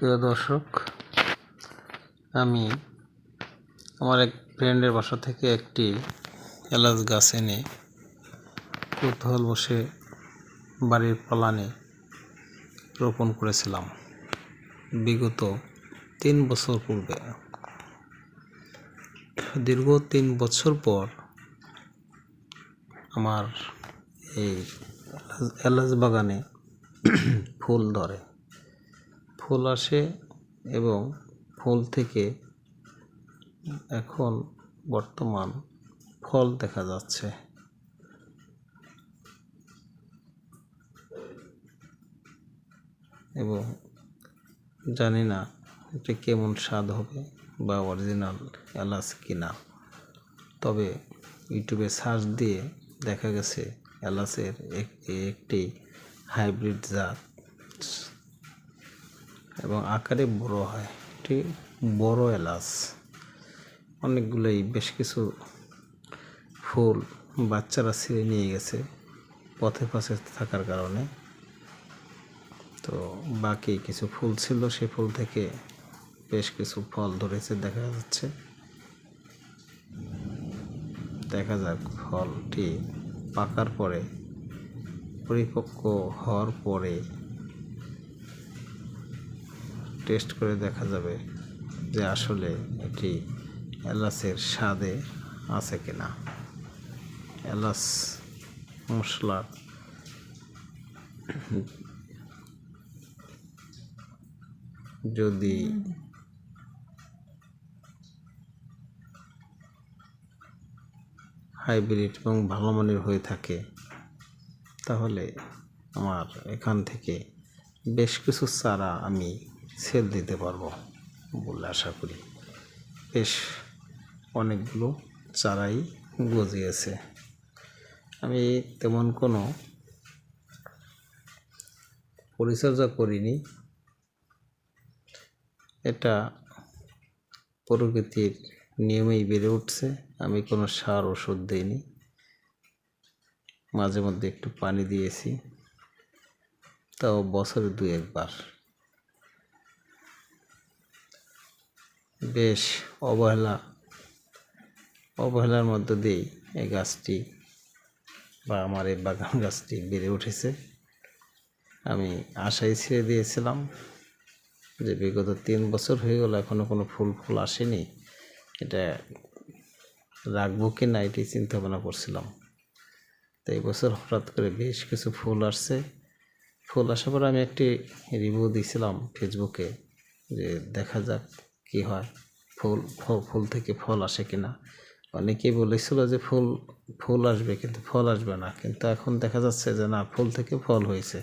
প্রিয় দর্শক, আমি আমার এক ফ্রেন্ডের বাসা থেকে একটি এলাচ গাছ এনে কৌতূহল বসে বাড়ির পালানে রোপণ করেছিলাম। বিগত তিন বছর পূর্বে। দীর্ঘ তিন বছর পর আমার এই এলাচ বাগানে ফুল ধরে। ফুল আসে এবং ফুল থেকে এখন বর্তমান ফল দেখা যাচ্ছে। এবং জানি না এটা কেমন স্বাদ হবে বা অরিজিনাল এলাচ কিনা। তবে ইউটিউবে সার্চ দিয়ে দেখা গেছে এলাচের এক- একটি হাইব্রিড জাত। এবং আকারে বড় হয়। এটি বড় এলাচ। অনেকগুলোই বেশ কিছু ফুল বাচ্চারা ছিঁড়ে নিয়ে গেছে পথে পাশে থাকার কারণে। তো বাকি কিছু ফুল ছিল, সে ফুল থেকে বেশ কিছু ফল ধরেছে দেখা যাচ্ছে। দেখা যাক ফলটি পাকার পরে পরিপক্ক হওয়ার পরে টেস্ট করে দেখা যাবে যে আসলে এটি এলাচের স্বাদে আছে কি না এলাচ মশলা যদি হাইব্রিড এবং ভালো মানের হয়ে থাকে, তাহলে আমার এখান থেকে বেশ কিছু চারা আমি সেল দিতে পারব বলে আশা করি। বেশ, অনেকগুলো চারাই গজিয়েছে। আমি তেমন কোনো পরিচর্যা করিনি। এটা প্রকৃতির নিয়মেই বেড়ে উঠছে। আমি কোনো সার ওষুধ দিইনি। মাঝে মধ্যে একটু পানি দিয়েছি। তাও বছরে দু একবার। বেশ অবহেলা, অবহেলার মধ্য দিয়েই এই গাছটি বা আমার এই বাগান গাছটি বেড়ে উঠেছে। আমি আশাই ছেড়ে দিয়েছিলাম যে বিগত তিন বছর হয়ে গেল এখনও কোনো ফুল ফুল আসেনি। এটা রাখব কি না এটি চিন্তা ভাবনা করছিলাম। তো এই বছর হঠাৎ করে বেশ কিছু ফুল আসছে। ফুল আসার পর আমি একটি রিভিউ দিয়েছিলাম ফেসবুকে যে দেখা যাক কি হয়? ফুল ফুল থেকে ফল আসে কিনা অনেকেই বলেছিল যে ফুল ফুল আসবে কিন্তু ফল আসবে না। কিন্তু এখন দেখা যাচ্ছে যে না, ফুল থেকে ফল হয়েছে।